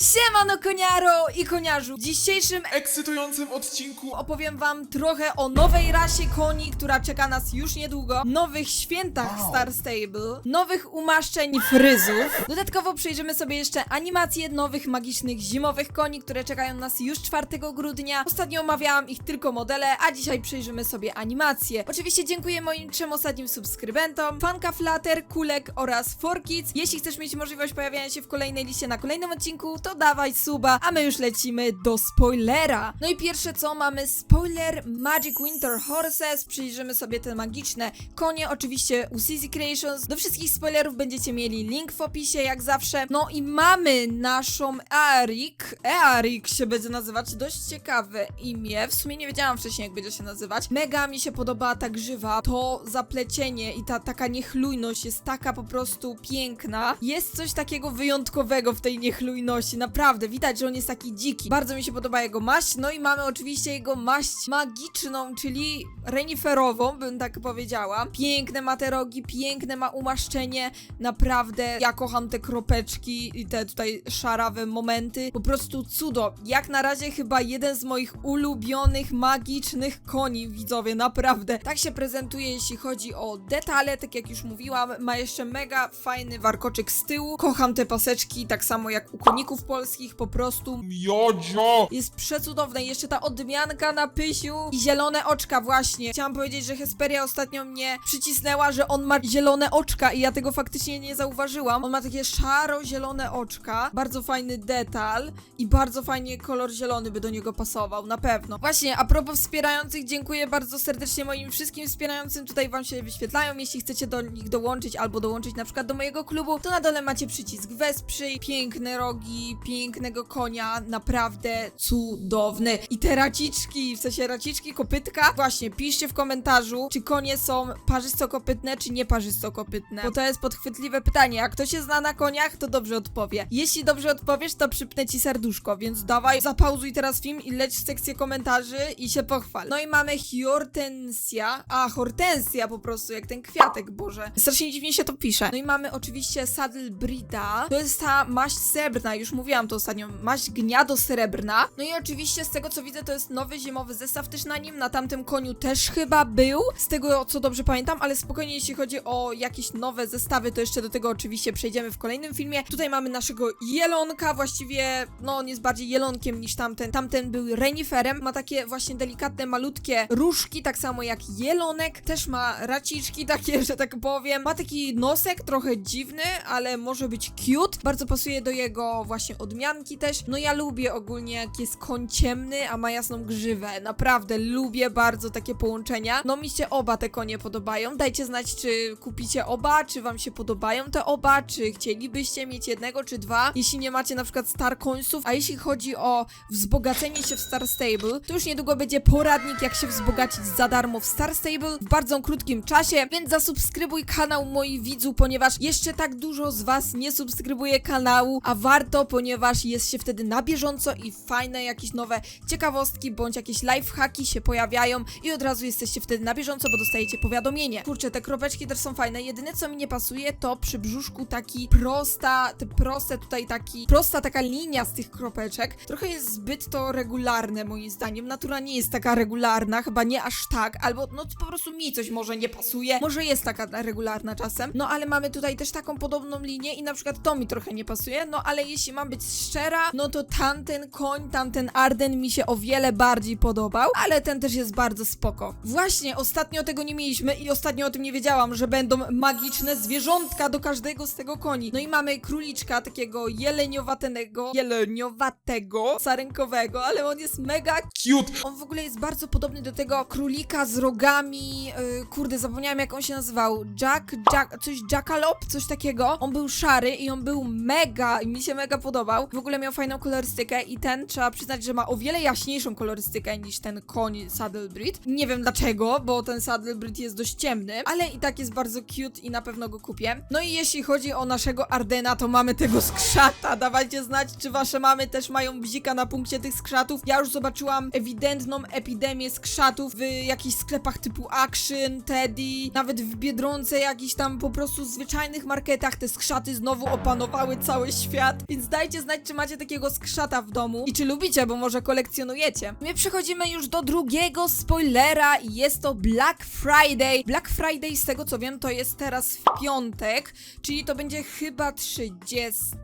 Siemano koniaro i koniarzu! W dzisiejszym ekscytującym odcinku opowiem wam trochę o nowej rasie koni, która czeka nas już niedługo, nowych świętach. Star Stable, nowych umaszczeń fryzów. Dodatkowo przejrzymy sobie jeszcze animacje nowych magicznych zimowych koni, które czekają nas już 4 grudnia. Ostatnio omawiałam ich tylko modele, a dzisiaj przejrzymy sobie animacje. Oczywiście dziękuję moim trzem ostatnim subskrybentom, Fanka Flatter, Kulek oraz Forkids. Jeśli chcesz mieć możliwość pojawiania się w kolejnej liście na kolejnym odcinku, to dawaj suba, a my już lecimy do spoilera. No i pierwsze co, mamy spoiler Magic Winter Horses, przyjrzymy sobie te magiczne konie, oczywiście u CZ Creations. Do wszystkich spoilerów będziecie mieli link w opisie, jak zawsze. No i mamy naszą Earik, Earik się będzie nazywać, dość ciekawe imię, w sumie nie wiedziałam wcześniej jak będzie się nazywać. Mega mi się podoba ta grzywa, to zaplecienie i ta taka niechlujność jest taka po prostu piękna. Jest coś takiego wyjątkowego w tej niechlujności, naprawdę, widać, że on jest taki dziki. Bardzo mi się podoba jego maść, no i mamy oczywiście jego maść magiczną, czyli reniferową, bym tak powiedziała. Piękne ma te rogi, piękne ma umaszczenie, naprawdę, ja kocham te kropeczki i te tutaj szarawe momenty, po prostu cudo. Jak na razie chyba jeden z moich ulubionych, magicznych koni, widzowie, naprawdę. Tak się prezentuje, jeśli chodzi o detale, tak jak już mówiłam, ma jeszcze mega fajny warkoczyk z tyłu. Kocham te paseczki, tak samo jak u koników polskich, po prostu Miodzio! jest przecudowne. Jeszcze ta odmianka na pysiu i zielone oczka właśnie. Chciałam powiedzieć, że Hesperia ostatnio mnie przycisnęła, że on ma zielone oczka i ja tego faktycznie nie zauważyłam. On ma takie szaro-zielone oczka. Bardzo fajny detal i bardzo fajnie kolor zielony by do niego pasował, na pewno. Właśnie, a propos wspierających, dziękuję bardzo serdecznie moim wszystkim wspierającym. Tutaj wam się wyświetlają. Jeśli chcecie do nich dołączyć albo dołączyć na przykład do mojego klubu, to na dole macie przycisk wesprzyj. Piękne rogi, pięknego konia, naprawdę cudowny. I te raciczki, w sensie raciczki, kopytka. Właśnie, piszcie w komentarzu, czy konie są parzysto-kopytne, czy nie parzysto-kopytne. Bo to jest podchwytliwe pytanie. Jak ktoś się zna na koniach, to dobrze odpowie. Jeśli dobrze odpowiesz, to przypnę ci serduszko, więc dawaj, zapauzuj teraz film i leć w sekcję komentarzy i się pochwal. No i mamy Hortensia. A, Hortensja po prostu, jak ten kwiatek, Boże. Strasznie dziwnie się to pisze. No i mamy oczywiście Saddle Brida. To jest ta maść srebrna, już mówiłam to ostatnio. Maść gniado srebrna. No i oczywiście z tego co widzę, to jest nowy zimowy zestaw też na nim. Na tamtym koniu też chyba był. Z tego co dobrze pamiętam, ale spokojnie, jeśli chodzi o jakieś nowe zestawy, to jeszcze do tego oczywiście przejdziemy w kolejnym filmie. Tutaj mamy naszego jelonka, właściwie, no on jest bardziej jelonkiem niż tamten. Tamten był reniferem. Ma takie właśnie delikatne, malutkie różki, tak samo jak jelonek. Też ma raciczki takie, że tak powiem. Ma taki nosek trochę dziwny, ale może być cute. Bardzo pasuje do jego właśnie odmianki też. No ja lubię ogólnie jak jest koń ciemny, a ma jasną grzywę. Naprawdę lubię bardzo takie połączenia. No mi się oba te konie podobają. Dajcie znać, czy kupicie oba, czy wam się podobają te oba, czy chcielibyście mieć jednego, czy dwa. Jeśli nie macie na przykład star końców, a jeśli chodzi o wzbogacenie się w Star Stable, to już niedługo będzie poradnik, jak się wzbogacić za darmo w Star Stable w bardzo krótkim czasie, więc zasubskrybuj kanał moich widzów, ponieważ jeszcze tak dużo z was nie subskrybuje kanału, a warto, ponieważ jest się wtedy na bieżąco i fajne jakieś nowe ciekawostki bądź jakieś lifehacki się pojawiają i od razu jesteście wtedy na bieżąco, bo dostajecie powiadomienie. Kurczę, te kropeczki też są fajne. Jedyne co mi nie pasuje to przy brzuszku taki prosta, te proste tutaj taki, prosta taka linia z tych kropeczek. Trochę jest zbyt to regularne moim zdaniem. Natura nie jest taka regularna, chyba nie aż tak, albo no po prostu mi coś może nie pasuje. Może jest taka regularna czasem. No ale mamy tutaj też taką podobną linię i na przykład to mi trochę nie pasuje. No ale jeśli mam być szczera, no to tamten koń, tamten Arden mi się o wiele bardziej podobał, ale ten też jest bardzo spoko. Właśnie, ostatnio tego nie mieliśmy i ostatnio o tym nie wiedziałam, że będą magiczne zwierzątka do każdego z tego koni. No i mamy króliczka takiego jeleniowatego, jeleniowatego, sarenkowego, ale on jest mega Cute! on w ogóle jest bardzo podobny do tego królika z rogami. Yy, kurde, zapomniałem jak on się nazywał. Jack, Jack, coś Jackalope, coś takiego. On był szary i on był mega, i mi się mega podobał. W ogóle miał fajną kolorystykę i ten trzeba przyznać, że ma o wiele jaśniejszą kolorystykę niż ten koń Saddlebreed. Nie wiem dlaczego, bo ten Saddlebreed jest dość ciemny, ale i tak jest bardzo cute i na pewno go kupię. No i jeśli chodzi o naszego Ardena, to mamy tego skrzata. Dawajcie znać, czy wasze mamy też mają bzika na punkcie tych skrzatów. Ja już zobaczyłam ewidentną epidemię skrzatów w jakichś sklepach typu Action, Teddy, nawet w Biedronce, jakichś tam po prostu zwyczajnych marketach te skrzaty znowu opanowały cały świat, więc daj dajcie znać, czy macie takiego skrzata w domu i czy lubicie, bo może kolekcjonujecie. My przechodzimy już do drugiego spoilera i jest to Black Friday. Black Friday, z tego co wiem, to jest teraz w piątek, czyli to będzie chyba 30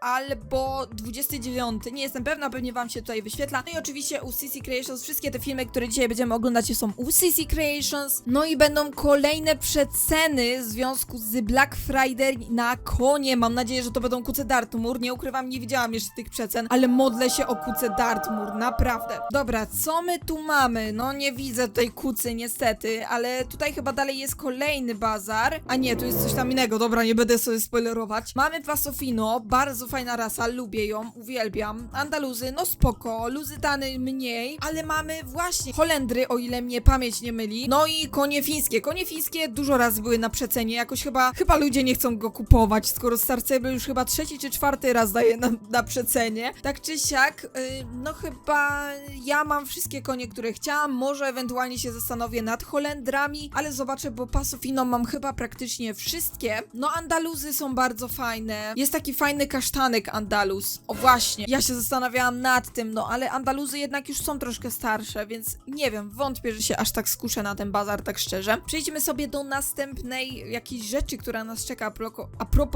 albo 29. Nie jestem pewna, pewnie wam się tutaj wyświetla. No i oczywiście u CC Creations wszystkie te filmy, które dzisiaj będziemy oglądać są u CC Creations. No i będą kolejne przeceny w związku z Black Friday na konie. Mam nadzieję, że to będą kuce Dartmoor. Nie ukrywam, nie widziałam jeszcze tych przecen, ale modlę się o kuce Dartmoor, naprawdę. Dobra, co my tu mamy? No nie widzę tutaj kucy niestety, ale tutaj chyba dalej jest kolejny bazar. A nie, tu jest coś tam innego. Dobra, nie będę sobie spoilerować. Mamy Pasofino, bardzo fajna rasa, lubię ją, uwielbiam. Andaluzy, no spoko, Luzytany mniej, ale mamy właśnie Holendry, o ile mnie pamięć nie myli. No i konie fińskie. Konie fińskie dużo razy były na przecenie, jakoś chyba, chyba ludzie nie chcą go kupować, skoro Star Stable już chyba trzeci czy czwarty raz daje na, na przecenie. Tak czy siak, y, no chyba ja mam wszystkie konie, które chciałam, może ewentualnie się zastanowię nad Holendrami, ale zobaczę, bo Pasofino mam chyba praktycznie wszystkie. No Andaluzy są bardzo fajne. Jest taki fajny kasztanek Andaluz. O właśnie, ja się zastanawiałam nad tym, no ale Andaluzy jednak już są troszkę starsze, więc nie wiem, wątpię, że się aż tak skuszę na ten bazar, tak szczerze. Przejdźmy sobie do następnej jakiejś rzeczy, która nas czeka a propos,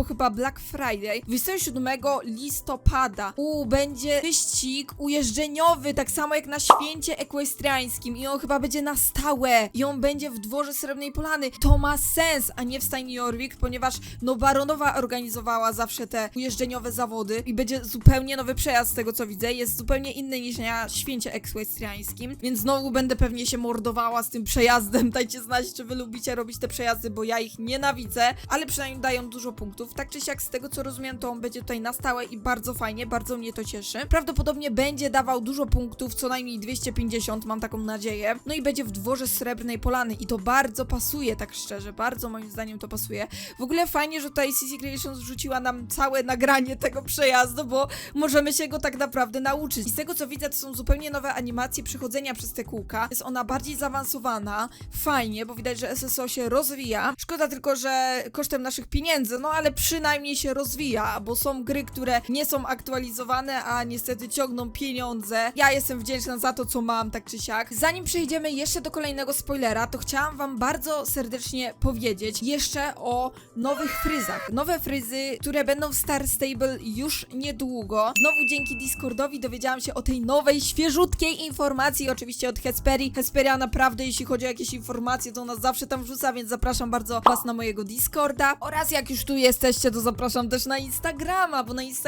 a chyba Black Friday. 27 listopada u będzie wyścig ujeżdżeniowy, tak samo jak na święcie ekwestriańskim i on chyba będzie na stałe i on będzie w dworze Srebrnej Polany. To ma sens, a nie w stajni Jorvik, ponieważ no Baronowa organizowała zawsze te ujeżdżeniowe zawody i będzie zupełnie nowy przejazd z tego co widzę, jest zupełnie inny niż na święcie ekwestriańskim, więc znowu będę pewnie się mordowała z tym przejazdem. Dajcie znać, czy wy lubicie robić te przejazdy, bo ja ich nienawidzę, ale przynajmniej dają dużo punktów. Tak czy siak, z tego co rozumiem, to on będzie tutaj na stałe i bardzo fajnie, bardzo mnie to cieszy. Prawdopodobnie będzie dawał dużo punktów, co najmniej 250, mam taką nadzieję. No i będzie w dworze Srebrnej Polany i to bardzo pasuje, tak szczerze, bardzo moim zdaniem to pasuje. W ogóle fajnie, że tutaj CC Creations wrzuciła nam całe nagranie tego przejazdu, bo możemy się go tak naprawdę nauczyć. I z tego co widzę, to są zupełnie nowe animacje przechodzenia przez te kółka. Jest ona bardziej zaawansowana, fajnie, bo widać, że SSO się rozwija. Szkoda tylko, że kosztem naszych pieniędzy, no ale przynajmniej się rozwija, bo są gry, które nie są aktualizowane, a niestety ciągną pieniądze. Ja jestem wdzięczna za to, co mam, tak czy siak. Zanim przejdziemy jeszcze do kolejnego spoilera, to chciałam wam bardzo serdecznie powiedzieć jeszcze o nowych fryzach. Nowe fryzy, które będą w Star Stable już niedługo. Znowu dzięki Discordowi dowiedziałam się o tej nowej, świeżutkiej informacji, oczywiście od Hesperi. Hesperia naprawdę, jeśli chodzi o jakieś informacje, to ona zawsze tam wrzuca, więc zapraszam bardzo was na mojego Discorda. Oraz jak już tu jesteście, to zapraszam też na Instagrama, bo na Instagramie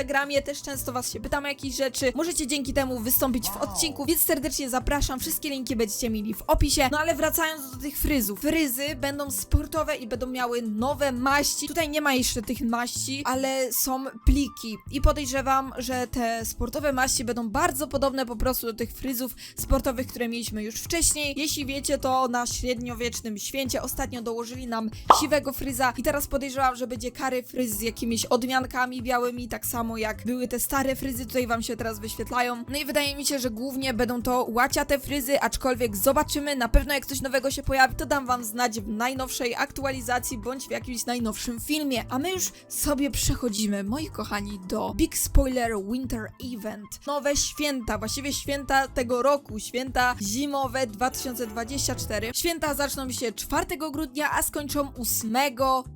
też często was się pytam o jakieś rzeczy. Możecie dzięki temu wystąpić w odcinku, więc serdecznie zapraszam. Wszystkie linki będziecie mieli w opisie. No ale wracając do tych fryzów. Fryzy będą sportowe i będą miały nowe maści. Tutaj nie ma jeszcze tych maści, ale są pliki. I podejrzewam, że te sportowe maści będą bardzo podobne po prostu do tych fryzów sportowych, które mieliśmy już wcześniej. Jeśli wiecie, to na średniowiecznym święcie ostatnio dołożyli nam siwego fryza i teraz podejrzewam, że będzie kary fryz z jakimiś odmiankami białymi, tak samo jak były te stare fryzy, tutaj wam się teraz wyświetlają. No i wydaje mi się, że głównie będą to łaciate fryzy, aczkolwiek zobaczymy, na pewno jak coś nowego się pojawi, to dam wam znać w najnowszej aktualizacji bądź w jakimś najnowszym filmie. A my już sobie przechodzimy, moi kochani, do Big Spoiler Winter Event. Nowe święta, właściwie święta tego roku, święta zimowe 2024. Święta zaczną się 4 grudnia, a skończą 8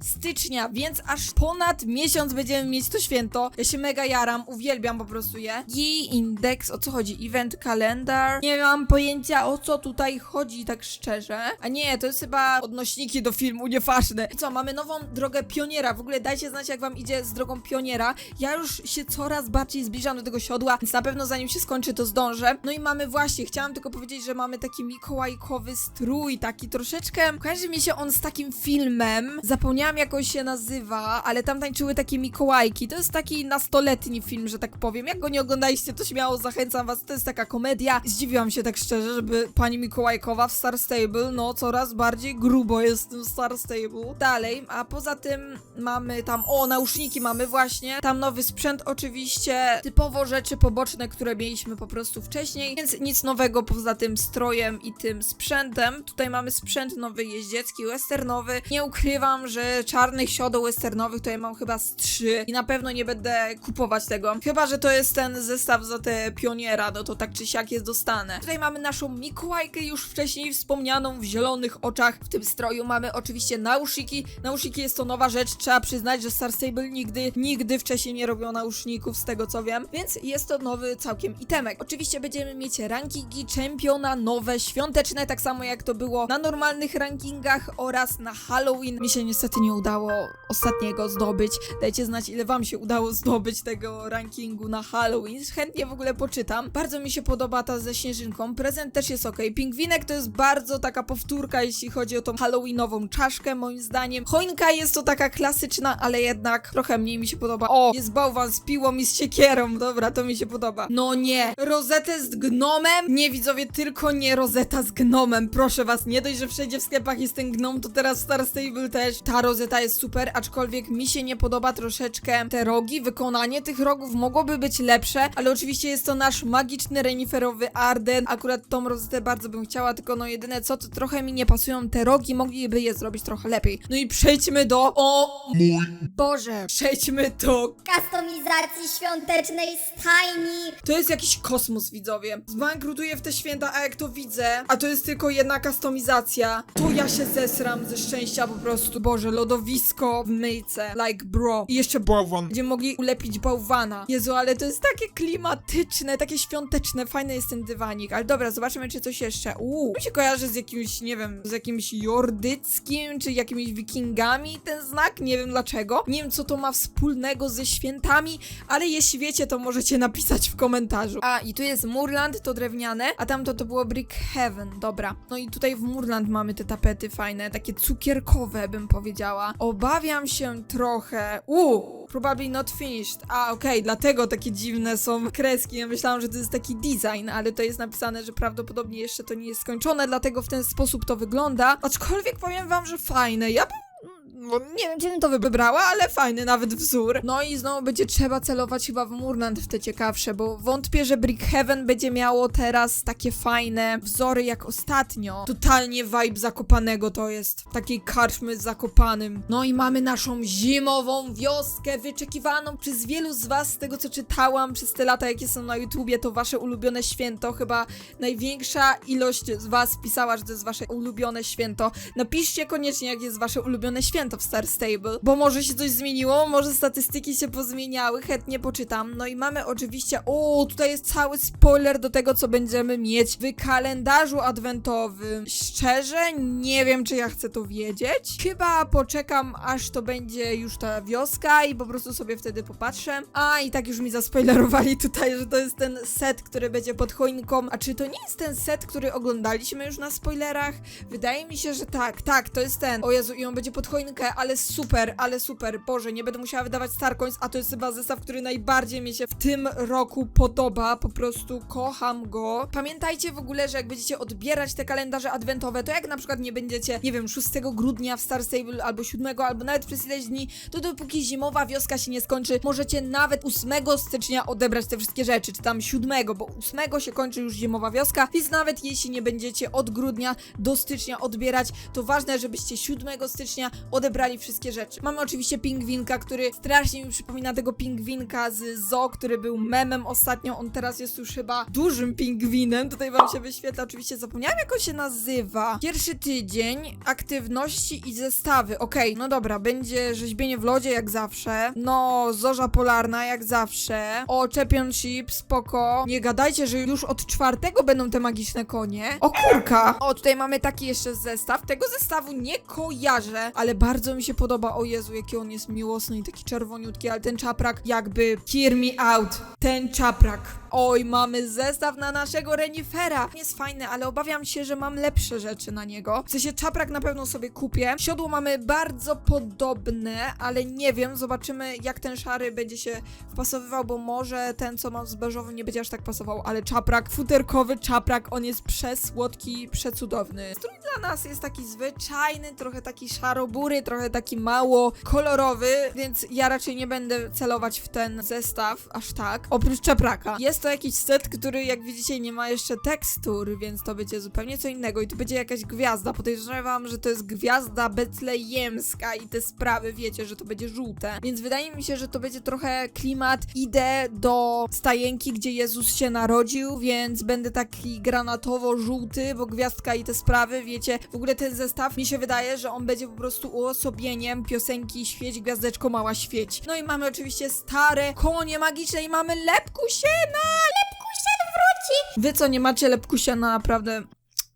stycznia, więc aż ponad miesiąc będziemy mieć to święto. Ja się mega jaram, uwielbiam po prostu je. I indeks, o co chodzi? Event calendar. Nie mam pojęcia o co tutaj chodzi, tak szczerze. A nie, to jest chyba odnośniki do filmu, nieważne. I co, mamy nową drogę pioniera. W ogóle dajcie znać, jak wam idzie z drogą pioniera. Ja już się coraz bardziej zbliżam do tego siodła, więc na pewno zanim się skończy, to zdążę. No i mamy właśnie, chciałam tylko powiedzieć, że mamy taki mikołajkowy strój, taki troszeczkę. Kojarzy mi się on z takim filmem. Zapomniałam, jak on się nazywa, ale tam tańczyły takie mikołajki. To jest taki nastoletni film, że tak powiem. Jak go nie oglądaliście, to śmiało zachęcam was. To jest taka komedia. Zdziwiłam się tak szczerze, żeby pani Mikołajkowa w Star Stable, no coraz bardziej grubo jest w tym Star Stable. Dalej, a poza tym mamy tam, o, nauszniki mamy właśnie. Tam nowy sprzęt oczywiście. Typowo rzeczy poboczne, które mieliśmy po prostu wcześniej, więc nic nowego poza tym strojem i tym sprzętem. Tutaj mamy sprzęt nowy jeździecki, westernowy. Nie ukrywam, że czarnych siodeł westernowych tutaj mam chyba z trzy i na pewno nie będę kupować tego. Chyba, że to jest ten zestaw za te pioniera, no to tak czy siak jest dostanę. Tutaj mamy naszą Mikołajkę już wcześniej wspomnianą w zielonych oczach. W tym stroju mamy oczywiście nausziki. Nausziki jest to nowa rzecz, trzeba przyznać, że Star Stable nigdy, nigdy wcześniej nie robią nauszników z tego co wiem, więc jest to nowy całkiem itemek. Oczywiście będziemy mieć rankingi czempiona nowe, świąteczne, tak samo jak to było na normalnych rankingach oraz na Halloween. Mi się niestety nie udało ostatniego zdobyć. Dajcie znać, ile wam się udało zdobyć tego rankingu na Halloween. Chętnie w ogóle poczytam. Bardzo mi się podoba ta ze śnieżynką. Prezent też jest ok. Pingwinek to jest bardzo taka powtórka, jeśli chodzi o tą Halloweenową czaszkę, moim zdaniem. Choinka jest to taka klasyczna, ale jednak trochę mniej mi się podoba. O, jest bałwan z piłą i z siekierą. Dobra, to mi się podoba. No nie. Rozetę z gnomem? Nie, widzowie, tylko nie rozeta z gnomem. Proszę was, nie dość, że wszędzie w sklepach jest ten gnom, to teraz Star Stable też. Ta rozeta jest super, aczkolwiek mi się nie podoba troszeczkę te rogi. Wykonanie tych rogów mogłoby być lepsze, ale oczywiście jest to nasz magiczny reniferowy Arden. Akurat tą rozetę bardzo bym chciała, tylko no jedyne co, to trochę mi nie pasują te rogi, mogliby je zrobić trochę lepiej. No i przejdźmy do... O Mój. Boże! Przejdźmy do Kustomizacji świątecznej stajni. To jest jakiś kosmos, widzowie. Zbankrutuję w te święta, a jak to widzę, a to jest tylko jedna kustomizacja, to ja się zesram ze szczęścia po prostu. Boże, lodowisko w myjce. Like bro. I jeszcze Bałwan. Będziemy mogli ulepić bałwana. Jezu, ale to jest takie klimatyczne, takie świąteczne. Fajny jest ten dywanik. Ale dobra, zobaczymy, czy coś jeszcze. Uuu, mi się kojarzy z jakimś, nie wiem, z jakimś jordyckim, czy jakimiś wikingami ten znak. Nie wiem dlaczego. Nie wiem, co to ma wspólnego ze świętami, ale jeśli wiecie, to możecie napisać w komentarzu. A, i tu jest Murland, to drewniane, a tamto to było Brick Heaven. Dobra. No i tutaj w Murland mamy te tapety fajne, takie cukierkowe, bym powiedziała. Obawiam się trochę. Uuu, probably not finished. A, okej, dlatego takie dziwne są kreski. Ja myślałam, że to jest taki design, ale to jest napisane, że prawdopodobnie jeszcze to nie jest skończone, dlatego w ten sposób to wygląda. Aczkolwiek powiem wam, że fajne. Ja bym no, nie wiem, bym to wybrała, ale fajny nawet wzór. No i znowu będzie trzeba celować chyba w Murland w te ciekawsze, bo wątpię, że Brickhaven będzie miało teraz takie fajne wzory jak ostatnio. Totalnie vibe zakopanego to jest. Takiej karczmy z zakopanym. No i mamy naszą zimową wioskę wyczekiwaną przez wielu z was, z tego co czytałam przez te lata, jakie są na YouTubie, to wasze ulubione święto. Chyba największa ilość z was pisała, że to jest wasze ulubione święto. Napiszcie koniecznie, jak jest wasze ulubione święto w Star Stable, bo może się coś zmieniło, może statystyki się pozmieniały, chętnie poczytam. No i mamy oczywiście, o, tutaj jest cały spoiler do tego, co będziemy mieć w kalendarzu adwentowym. Szczerze, nie wiem, czy ja chcę to wiedzieć. Chyba poczekam, aż to będzie już ta wioska i po prostu sobie wtedy popatrzę. A, i tak już mi zaspoilerowali tutaj, że to jest ten set, który będzie pod choinką. A czy to nie jest ten set, który oglądaliśmy już na spoilerach? Wydaje mi się, że tak, tak, to jest ten. O Jezu, i on będzie pod choinkę, ale super, ale super. Boże, nie będę musiała wydawać Starcoins, a to jest chyba zestaw, który najbardziej mi się w tym roku podoba. Po prostu kocham go. Pamiętajcie w ogóle, że jak będziecie odbierać te kalendarze adwentowe, to jak na przykład nie będziecie, nie wiem, 6 grudnia w Star Stable, albo 7, albo nawet przez ileś dni, to dopóki zimowa wioska się nie skończy, możecie nawet 8 stycznia odebrać te wszystkie rzeczy, czy tam 7, bo 8 się kończy już zimowa wioska, więc nawet jeśli nie będziecie od grudnia do stycznia odbierać, to ważne, żebyście 7 stycznia odebrali wszystkie rzeczy. Mamy oczywiście pingwinka, który strasznie mi przypomina tego pingwinka z Zo, który był memem ostatnio, on teraz jest już chyba dużym pingwinem, tutaj wam się wyświetla, oczywiście zapomniałam jak on się nazywa. Pierwszy tydzień, aktywności i zestawy, okej, no dobra, będzie rzeźbienie w lodzie jak zawsze, no zorza polarna jak zawsze, o championship, spoko, nie gadajcie, że już od czwartego będą te magiczne konie, o kurka, o tutaj mamy taki jeszcze zestaw, tego zestawu nie kojarzę, ale bardzo mi się podoba, o Jezu, jaki on jest miłosny i taki czerwoniutki, ale ten czaprak jakby hear me out, ten czaprak. Oj, mamy zestaw na naszego renifera. Jest fajny, ale obawiam się, że mam lepsze rzeczy na niego. W sensie czaprak na pewno sobie kupię. Siodło mamy bardzo podobne, ale nie wiem, zobaczymy jak ten szary będzie się wpasowywał, bo może ten, co mam z beżowym nie będzie aż tak pasował, ale czaprak, futerkowy czaprak, on jest przesłodki, przecudowny. Strój dla nas jest taki zwyczajny, trochę taki szarobury, trochę taki mało kolorowy, więc ja raczej nie będę celować w ten zestaw aż tak. Oprócz czepraka. Jest to jakiś set, który jak widzicie nie ma jeszcze tekstur, więc to będzie zupełnie co innego i tu będzie jakaś gwiazda. Podejrzewam, że to jest gwiazda betlejemska i te sprawy, wiecie, że to będzie żółte. Więc wydaje mi się, że to będzie trochę klimat idę do stajenki, gdzie Jezus się narodził, więc będę taki granatowo-żółty, bo gwiazdka i te sprawy, wiecie, w ogóle ten zestaw mi się wydaje, że on będzie po prostu uosobieniem piosenki Świeć Gwiazdeczko Mała Świeć. No i mamy oczywiście stare konie magiczne i mamy lepkusiena! Lepkusien wróci! Wy co nie macie lepkusiena, naprawdę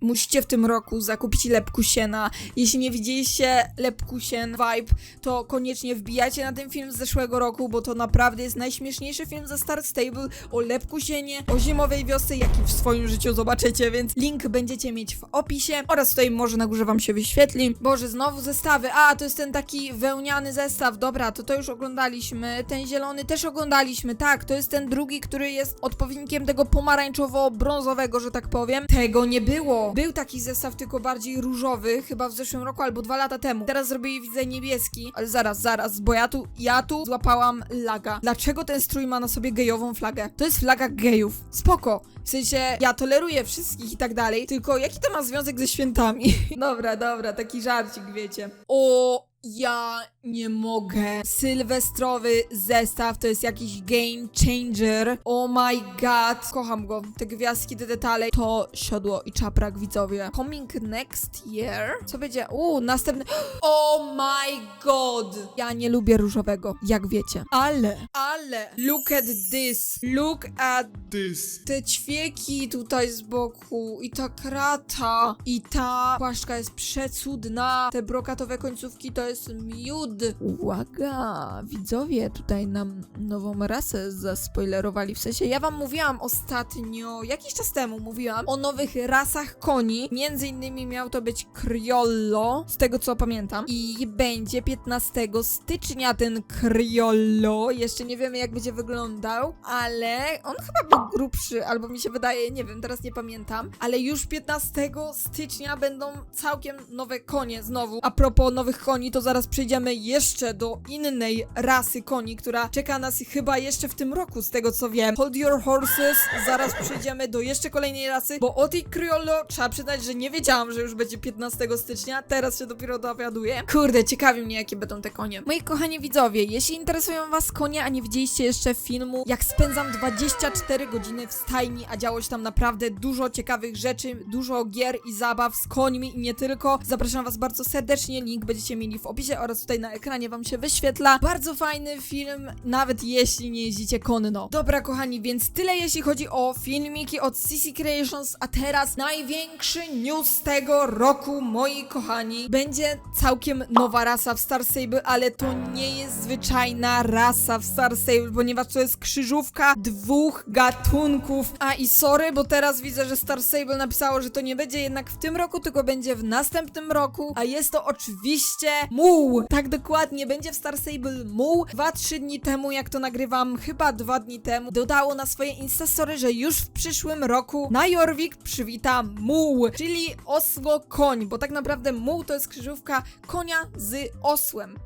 musicie w tym roku zakupić lepkusiena. Jeśli nie widzieliście lepkusien vibe, to koniecznie wbijajcie na ten film z zeszłego roku, bo to naprawdę jest najśmieszniejszy film ze Star Stable o lepkusienie, o zimowej wiosce, jaki w swoim życiu zobaczycie, więc link będziecie mieć w opisie oraz tutaj może na górze wam się wyświetli. Boże, znowu zestawy. A, to jest ten taki wełniany zestaw. Dobra, to to już oglądaliśmy. Ten zielony też oglądaliśmy. Tak, to jest ten drugi, który jest odpowiednikiem tego pomarańczowo-brązowego, że tak powiem. Tego nie było. Był taki zestaw, tylko bardziej różowy, chyba w zeszłym roku albo dwa lata temu. Teraz zrobili, widzę, niebieski. Ale zaraz, zaraz, bo ja tu, ja tu złapałam laga. Dlaczego ten strój ma na sobie gejową flagę? To jest flaga gejów. Spoko. W sensie, ja toleruję wszystkich i tak dalej, tylko jaki to ma związek ze świętami? dobra, dobra, taki żarcik, wiecie. O, ja nie mogę. Sylwestrowy zestaw to jest jakiś game changer. Oh my god. Kocham go. Te gwiazdki, te detale. To siodło i czaprak, widzowie. Coming next year? Co będzie? Uuu, następny. Oh my god. Ja nie lubię różowego, jak wiecie. Ale, ale. Look at this. Look at Dys. te ćwieki tutaj z boku i ta krata i ta płaszczka jest przecudna. Te brokatowe końcówki to jest miód. Uwaga, widzowie tutaj nam nową rasę zaspoilerowali. W sensie ja wam mówiłam ostatnio, jakiś czas temu mówiłam o nowych rasach koni. Między innymi miał to być Criollo, z tego co pamiętam. I będzie 15 stycznia ten Criollo. Jeszcze nie wiemy jak będzie wyglądał, ale on chyba był grubszy, albo mi się wydaje, nie wiem, teraz nie pamiętam. Ale już 15 stycznia będą całkiem nowe konie znowu. A propos nowych koni, to zaraz przejdziemy jeszcze do innej rasy koni, która czeka nas chyba jeszcze w tym roku, z tego co wiem. Hold your horses, zaraz przejdziemy do jeszcze kolejnej rasy, bo o tej Criollo trzeba przyznać, że nie wiedziałam, że już będzie 15 stycznia, teraz się dopiero dowiaduję. Kurde, ciekawi mnie, jakie będą te konie. Moi kochani widzowie, jeśli interesują was konie, a nie widzieliście jeszcze filmu, jak spędzam 24 godziny w stajni, a działo się tam naprawdę dużo ciekawych rzeczy, dużo gier i zabaw z końmi i nie tylko, zapraszam was bardzo serdecznie, link będziecie mieli w opisie oraz tutaj na ekranie wam się wyświetla. Bardzo fajny film, nawet jeśli nie jeździcie konno. Dobra kochani, więc tyle jeśli chodzi o filmiki od CC Creations, a teraz największy news tego roku, moi kochani. Będzie całkiem nowa rasa w Star Stable, ale to nie jest zwyczajna rasa w Star Stable, ponieważ to jest krzyżówka dwóch gatunków. A i sorry, bo teraz widzę, że Star Stable napisało, że to nie będzie jednak w tym roku, tylko będzie w następnym roku, a jest to oczywiście muł. Tak dokładnie, będzie w Star Stable muł. 2-3 dni temu, jak to nagrywam, chyba dwa dni temu, dodało na swoje instastory, że już w przyszłym roku na Jorvik przywita muł, czyli osło koń, bo tak naprawdę muł to jest krzyżówka konia z osłem.